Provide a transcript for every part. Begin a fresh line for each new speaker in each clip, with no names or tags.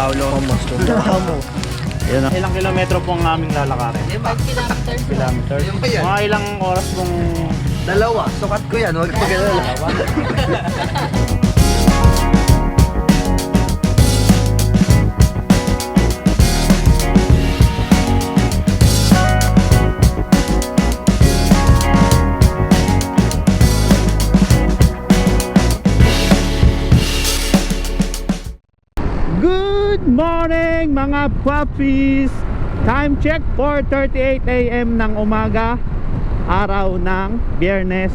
Paulo.
Pamasko. Kamo.
Ayun na. Ilang kilometro po ang aming lalakarin?
5 kilometers.
Kilometers.
Ba yan?
Mga ilang oras pong
Dalawa. Sukat ko yan. Huwag mag-alala.
Good morning mga puppies! Time check 4.38 a.m. ng umaga Araw ng biyernes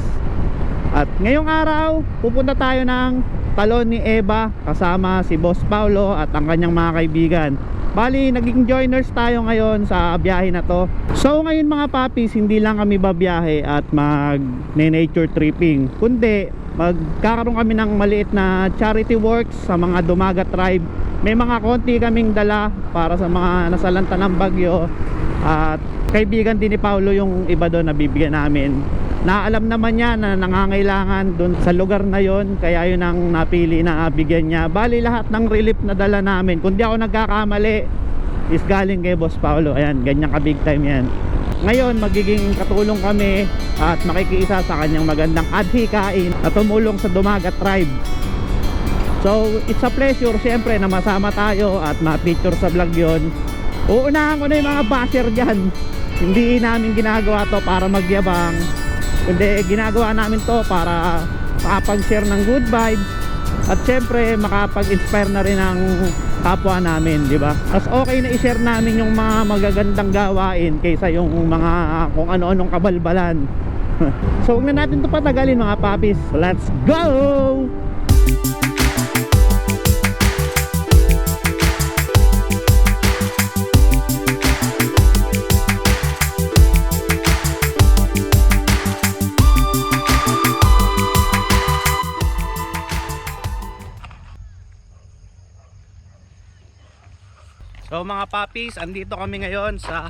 At ngayong araw pupunta tayo ng talon ni Eva Kasama si Boss Paulo at ang kanyang mga kaibigan Bali, naging joiners tayo ngayon sa biyahe na to. So ngayon mga puppies, hindi lang kami babiyahe at mag nature tripping. Kundi magkakaroon kami ng maliit na charity works sa mga Dumaga tribe. May mga konti kaming dala para sa mga nasalanta ng bagyo. At kaibigan din ni Paulo yung iba doon na bibigyan namin na alam naman niya na nangangailangan doon sa lugar na yon kaya yun ang napili na bigyan niya bali lahat ng relief na dala namin kung di ako nagkakamali is galing kay Boss Paulo ayan ganyan ka big time yan ngayon magiging katulong kami at makikiisa sa kanyang magandang adhikain na tumulong sa Dumaga tribe So, it's a pleasure siyempre na masama tayo at ma-picture sa vlog yon. Uunahan ko na yung mga basher dyan. Hindi namin ginagawa to para magyabang. Kundi ginagawa namin to para makapag-share ng good vibes. At siyempre, makapag-inspire na rin ang kapwa namin, di ba? Mas okay na i-share namin yung mga magagandang gawain kaysa yung mga kung ano-anong kabalbalan. so, huwag na natin to patagalin mga papis. Let's go! So mga papis, andito kami ngayon sa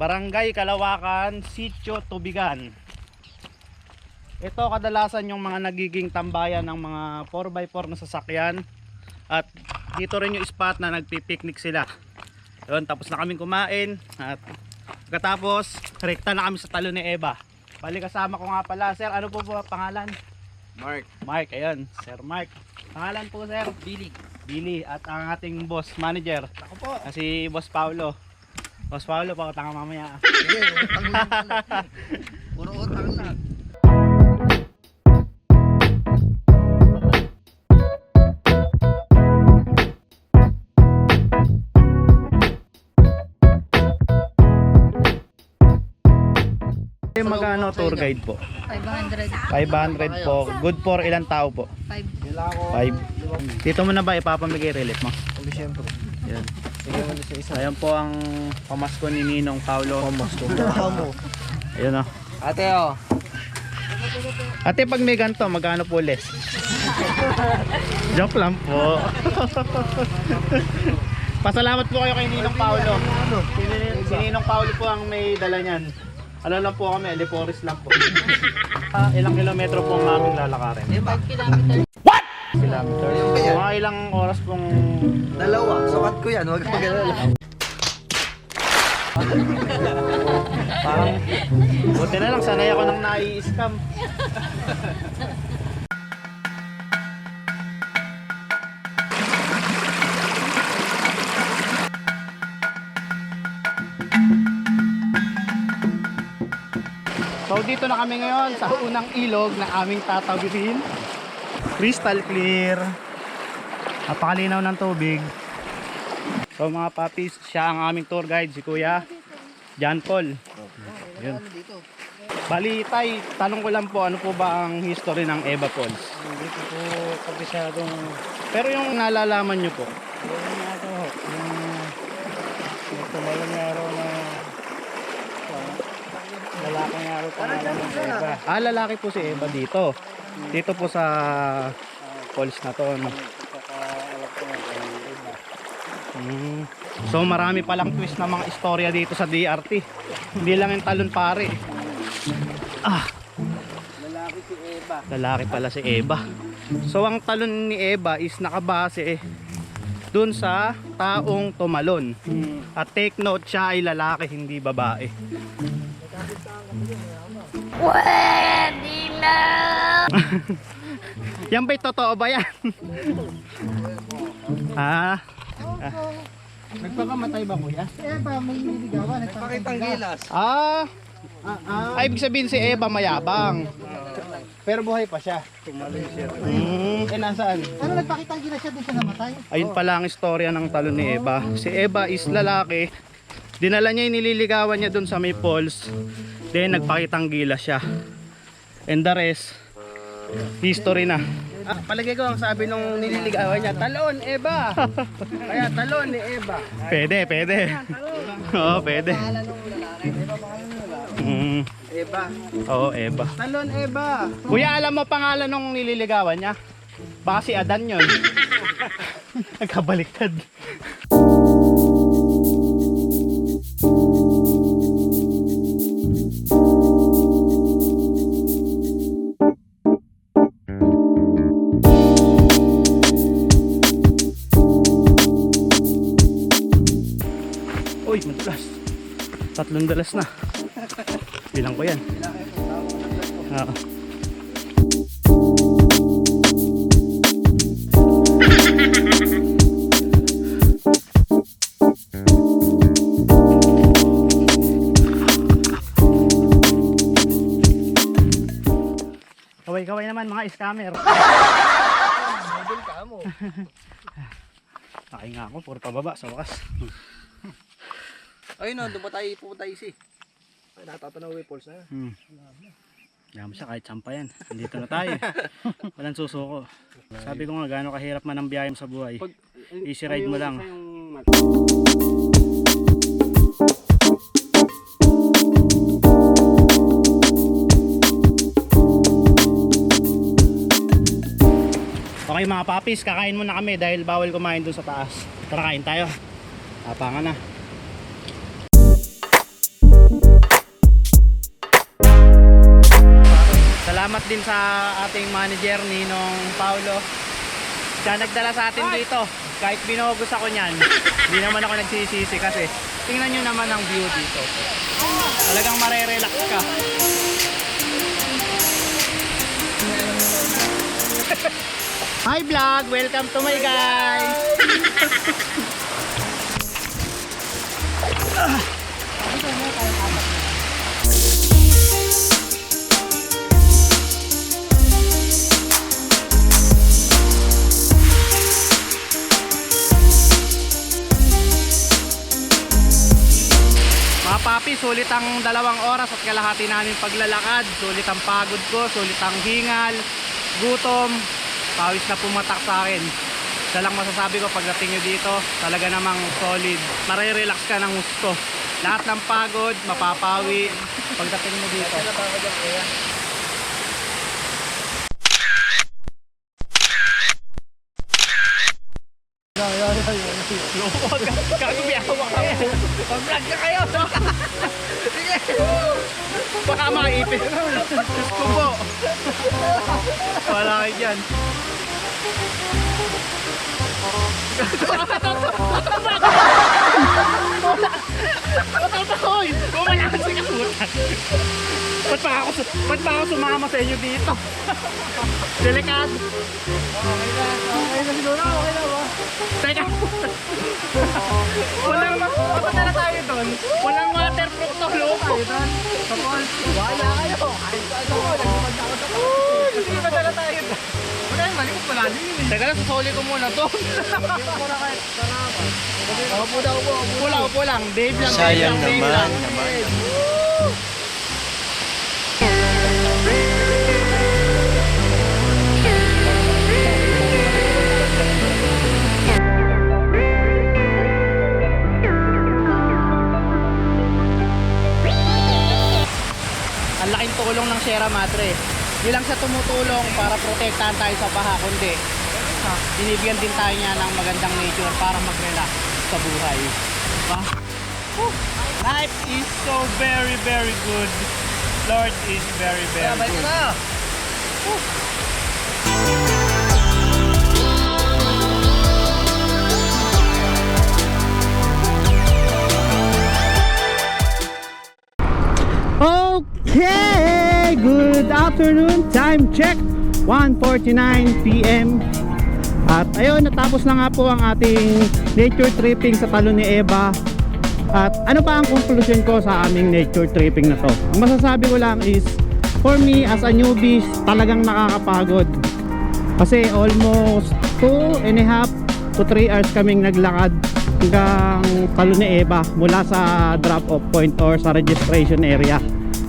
Barangay Kalawakan, Sitio Tubigan. Ito kadalasan yung mga nagiging tambayan ng mga 4x4 na sasakyan. At dito rin yung spot na nagpipiknik sila. Yun, tapos na kaming kumain at pagkatapos, rekta na kami sa talo ni Eva. Bali kasama ko nga pala, sir, ano po po pangalan?
Mark.
Mark, ayun, Sir Mark. Pangalan po, sir? Billy. Billy at ang ating boss manager.
Ako po.
si Boss Paulo. Boss Paulo, pakatanga mamaya.
Sige, utang lang pala. Puro utang lang.
Yung magano tour guide po?
500.
500 po. Good for ilang tao po?
5.
Nila ako.
5. Dito mo na ba ipapamigay relief mo?
Hindi siyempre.
Yan.
Sige mo sa isa.
Ayan po ang pamasko ni Ninong Paulo.
Pamasko. Kamo.
Ayun o.
Ate oh.
Ate, pag may ganito, magkano po less? Joke lang po. Pasalamat po kayo kay Ninong Paulo. Si, si Ninong Paulo po ang may dala niyan. Ano lang po kami, Liporis lang po. Ah, ilang kilometro po ang aming lalakarin?
5 kilometers.
Yan?
Mga ilang oras pong...
Dalawa. Sukat ko yan. Huwag mag-alala.
Parang... Buti na lang, sanay ako nang nai-scam. So dito na kami ngayon sa unang ilog na aming tatawirin. Crystal clear. Napakalinaw ng tubig. So mga papis, siya ang aming tour guide, si Kuya John Paul. Yun. Bali, tay, tanong ko lang po, ano po ba ang history ng Eva Falls?
Hindi ko po kabisadong
Pero yung nalalaman nyo po,
yung ako, yung nagtumalang araw na araw pa nga naman sa iba.
ah, lalaki po si Eva dito. Dito po sa falls na to. No? Mm. So marami palang twist na mga istorya dito sa DRT. Hindi lang yung talon pare. Ah,
Lalaki si Eva.
lalaki pala si Eva. So ang talon ni Eva is nakabase dun sa taong tumalon. At take note, siya ay lalaki, hindi babae. yan ba'y totoo ba yan? ah,
Nagpakamatay ba kuya? Eh ba, may niligawan. Nagpakitang gilas.
ah,
Ah, ah.
ay, ibig sabihin si Eva mayabang.
Pero buhay pa siya.
Mm.
Eh, nasaan? Ano nagpakitang gilas siya doon siya namatay?
Ayun pala ang istorya ng talon ni Eva. Si Eva is lalaki. Dinala niya yung nililigawan niya dun sa may falls. Then nagpakitang gila siya. And the rest, history na.
Ah, palagay ko ang sabi nung nililigawan niya, talon, Eva. Kaya talon ni Eva.
Pwede, pwede. Oo, pwede. Mm,
Eva.
oo, Eva.
Talon, Eva.
Kuya, alam mo pangalan nung nililigawan niya? Baka si Adan yun. Nagkabaliktad. Tatlong dalas na. Bilang ko yan. Oo. Kaway-kaway naman mga scammer.
Model ka mo.
Nakay nga ako, puro pababa sa wakas.
Ayun no, doon ba tayo pupunta isi? Ay, natatanaw yung falls na.
Hmm. Yaman siya kahit sampa yan. Andito na tayo. Walang susuko. Sabi ko nga gaano kahirap man ang biyahe mo sa buhay. Easy ride mo lang. Okay mga papis, kakain muna kami dahil bawal kumain dun sa taas. Tara kain tayo. Tapangan na. Salamat din sa ating manager Ninong Paulo. Siya nagdala sa atin dito. Kahit binogos ako niyan, hindi naman ako nagsisisi kasi tingnan nyo naman ang view dito. Talagang marerelax ka. Hi vlog! Welcome to my guys! sulit ang dalawang oras at kalahati namin paglalakad. Sulit ang pagod ko, sulit ang hingal, gutom, pawis na pumatak sa akin. Isa lang masasabi ko pagdating nyo dito, talaga namang solid. Marirelax ka ng gusto. Lahat ng pagod, mapapawi pagdating mo dito. Kagubiyawa ka Pag-vlog ka kayo! Sige! Baka maipit. Diyos ko po. Wala kayo dyan. Hoy! Bumalakas ka puta! Ba't pa ako, ba't pa ako sumama sa inyo dito? Delikado.
Okay na siguro, okay na ba?
Teka! Walang, papunta na tayo doon. Walang waterproof to loko.
Sa falls. Wala kayo. Saan ako, nagmamad ako sa falls. Sige, madala tayo doon. Wala yung malikot yun eh.
Teka lang, susuli ko muna to.
Hindi na kahit sarapan. Opo daw po, opo.
Pula, upo lang. Dave lang,
Sayang
Dave lang, Dave
naman.
lang. Ang laking tulong ng Sierra Madre. Hindi lang sa tumutulong para protektahan tayo sa baha, kundi binibigyan din tayo niya ng magandang nature para mag-relax sa buhay. Diba? Whew. Life is so very, very good. Lord is very, very good.
na.
Afternoon. Time check 1:49 PM. At ayun, natapos na nga po ang ating nature tripping sa talon ni Eva. At ano pa ang conclusion ko sa aming nature tripping na to? Ang masasabi ko lang is for me as a newbie, talagang nakakapagod. Kasi almost 2 and a half to 3 hours kaming naglakad hanggang talon ni Eva mula sa drop off point or sa registration area.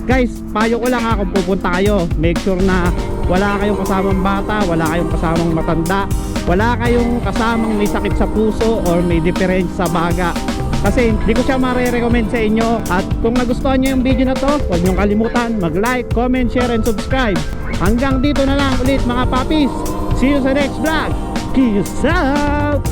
Guys, payo ko lang ha kung pupunta kayo, make sure na wala kayong kasamang bata, wala kayong kasamang matanda, wala kayong kasamang may sakit sa puso or may diferensya sa baga. Kasi hindi ko siya mare-recommend sa inyo At kung nagustuhan nyo yung video na to Huwag niyong kalimutan mag-like, comment, share, and subscribe Hanggang dito na lang ulit mga papis See you sa next vlog Peace out!